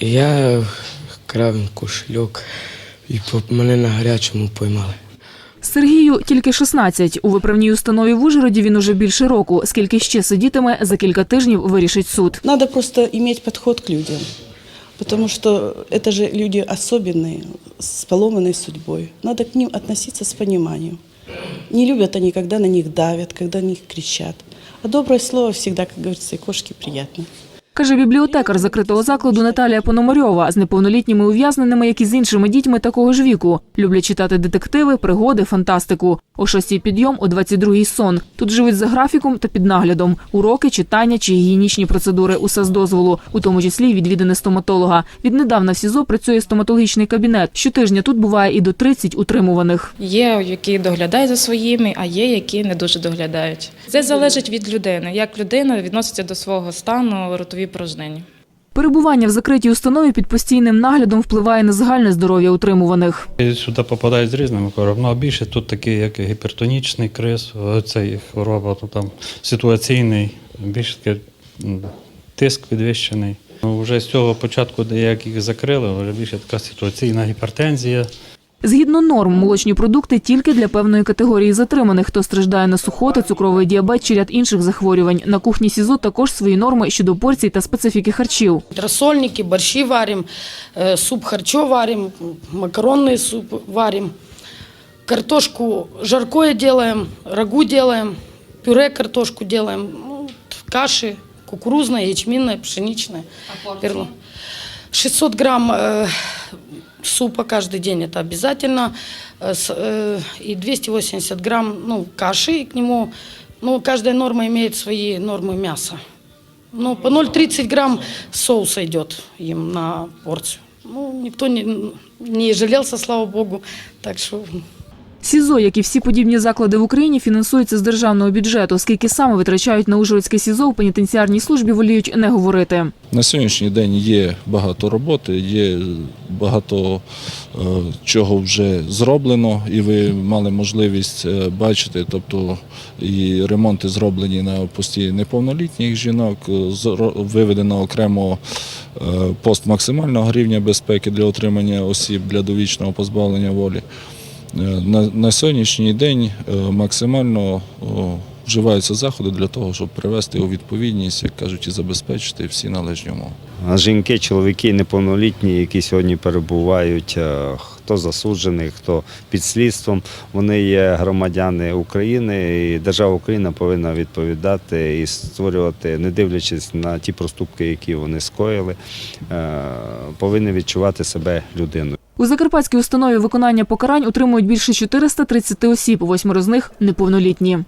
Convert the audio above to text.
Я крав кошельок і по- мене на гарячому поймали. Сергію тільки 16. У виправній установі в Ужгороді він уже більше року. Скільки ще сидітиме, за кілька тижнів вирішить суд. Надо просто иметь подход к людям, потому что это же люди особенные, с поломанной судьбой. Надо к ним относиться с пониманием. Не любят они, когда на них давят, когда на них кричат. А доброе слово всегда, как говорится, и кошке приятно. Каже бібліотекар закритого закладу Наталія Пономарьова з неповнолітніми ув'язненими, як і з іншими дітьми такого ж віку. Люблять читати детективи, пригоди, фантастику. О 6 підйом, о 22 сон. Тут живуть за графіком та під наглядом. Уроки, читання чи гігієнічні процедури усе з дозволу, у тому числі відвідини стоматолога. Віднедавна в СІЗО працює стоматологічний кабінет. Щотижня тут буває і до 30 утримуваних. Є, які доглядають за своїми, а є, які не дуже доглядають. Це залежить від людини, як людина відноситься до свого стану ротові порожнені. Перебування в закритій установі під постійним наглядом впливає на загальне здоров'я утримуваних. Сюди попадають з різними хворобами. Ну, а більше тут такі, як гіпертонічний криз, цей хвороба, то там ситуаційний, більше таке тиск підвищений. Ну, вже з цього початку, де як їх закрили, вже більше така ситуаційна гіпертензія. Згідно норм, молочні продукти тільки для певної категорії затриманих, хто страждає на сухоти, цукровий діабет чи ряд інших захворювань. На кухні СІЗО також свої норми щодо порцій та специфіки харчів. Рассольники, борщи варим, э, суп харчо варим, макаронный суп варим, картошку жаркое делаем, рагу делаем, пюре картошку делаем, ну, каши кукурузная, ячменная, пшеничная. Перло. 600 грамм э, супа каждый день это обязательно, э, э, и 280 грамм ну, каши к нему, ну, каждая норма имеет свои нормы мяса. Ну, по 0,30 грамм соуса идет им на порцию. Ну, никто не, не жалелся, слава богу. Так что СІЗО, як і всі подібні заклади в Україні, фінансуються з державного бюджету. Скільки саме витрачають на Ужгородське СІЗО в пенітенціарній службі, воліють не говорити. На сьогоднішній день є багато роботи, є багато е, чого вже зроблено, і ви мали можливість е, бачити, тобто і ремонти зроблені на пості неповнолітніх жінок, е, виведено окремо пост максимального рівня безпеки для отримання осіб для довічного позбавлення волі. Е, На, на сьогоднішній день е, максимально вживаються заходи для того, щоб привести у відповідність, як кажуть, і забезпечити всі належні умови. А жінки, чоловіки неповнолітні, які сьогодні перебувають, е, хто засуджений, хто під слідством, вони є громадяни України, і держава Україна повинна відповідати і створювати, не дивлячись на ті проступки, які вони скоїли, повинні відчувати себе людиною. У Закарпатській установі виконання покарань утримують більше 430 осіб, восьмеро з них неповнолітні.